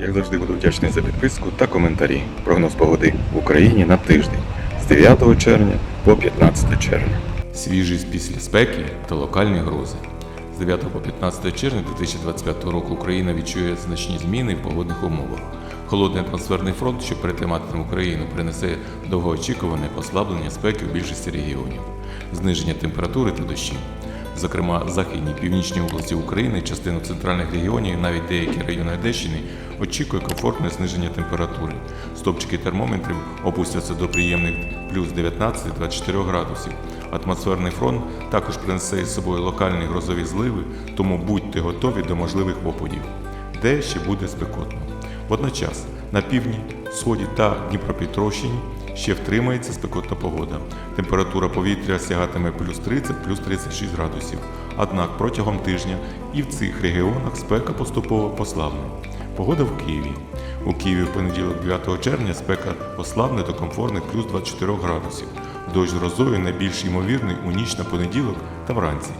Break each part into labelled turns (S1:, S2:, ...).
S1: Як завжди буду вдячний за підписку та коментарі. Прогноз погоди в Україні на тиждень з 9 червня по 15 червня.
S2: Свіжість після спеки та локальні грози. З 9 по 15 червня 2025 року Україна відчує значні зміни в погодних умовах. Холодний атмосферний фронт, що перетиматиме Україну, принесе довгоочікуване послаблення спеки в більшості регіонів, зниження температури та дощів. Зокрема, західній північній області України, частину центральних регіонів і навіть деякі райони Одещини очікує комфортне зниження температури. Стопчики термометрів опустяться до приємних плюс 19-24 градусів. Атмосферний фронт також принесе із собою локальні грозові зливи, тому будьте готові до можливих опадів, де ще буде спекотно. Водночас на півдні, сході та Дніпропетровщині ще втримається спекотна погода. Температура повітря сягатиме плюс 30, плюс 36 градусів. Однак протягом тижня і в цих регіонах спека поступово послабне. Погода в Києві. У Києві в понеділок 9 червня спека послабне до комфортних плюс 24 градусів. Дощ з грозою найбільш ймовірний у ніч на понеділок та вранці.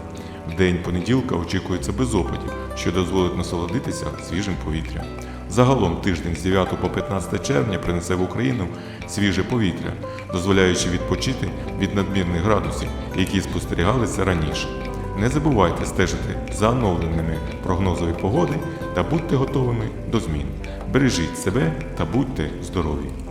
S2: В день понеділка очікується без опадів, що дозволить насолодитися свіжим повітрям. Загалом тиждень з 9 по 15 червня принесе в Україну свіже повітря, дозволяючи відпочити від надмірних градусів, які спостерігалися раніше. Не забувайте стежити за оновленими прогнозами погоди та будьте готовими до змін. Бережіть себе та будьте здорові!